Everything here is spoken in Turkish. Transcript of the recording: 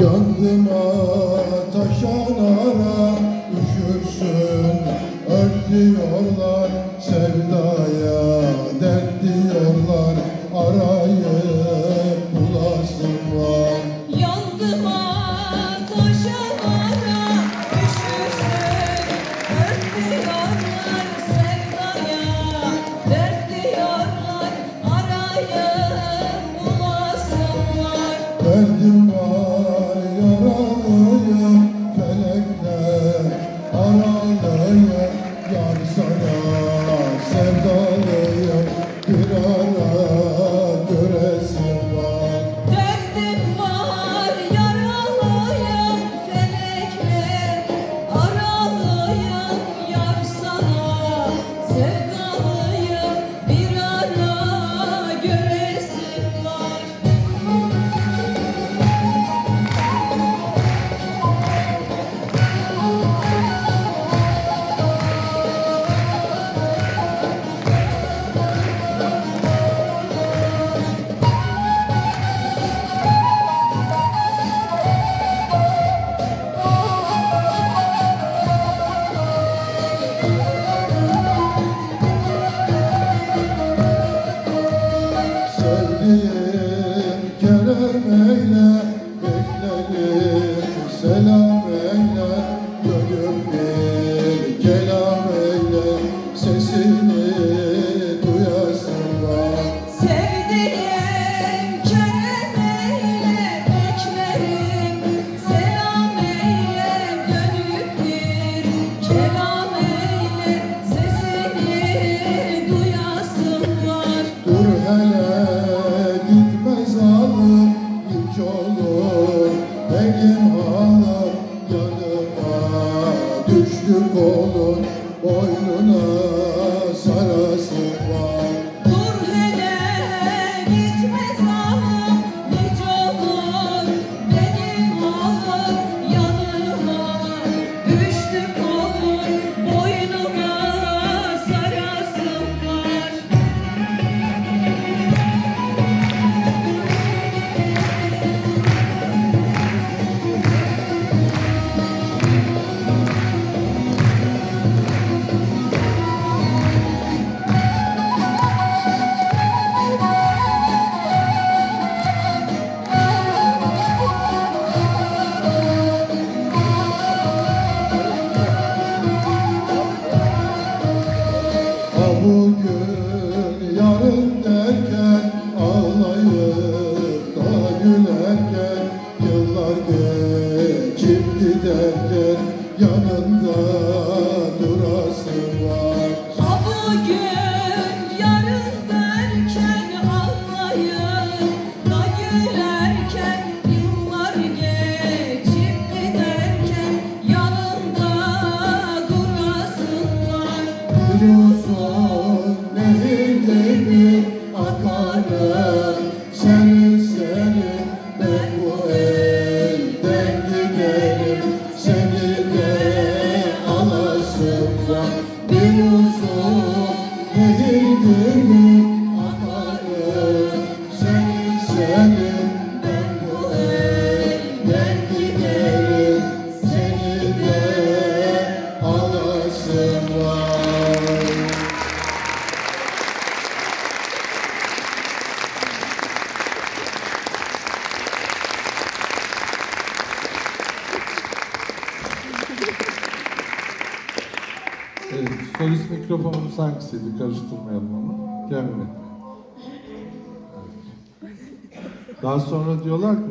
Yandım taşanara üşürsün Ört diyorlar sevdaya dert diyorlar Arayıp bulasın var. Yandıma taşanara üşürsün Ört diyorlar sevdaya Dert diyorlar bulasınlar Derdim var selam eyle Gönül bir kelam eyle Sesini duyasın var Sevdiğim kerem eyle beklerim. Selam eyle dönüp bir kelam eyle Sesini duyasım var Dur hele gitme zalim Hiç olur. Benim Amen. again. Evet, solist mikrofonumuz hangisiydi? Karıştırmayalım onu. Bey. Evet. Daha sonra diyorlar ki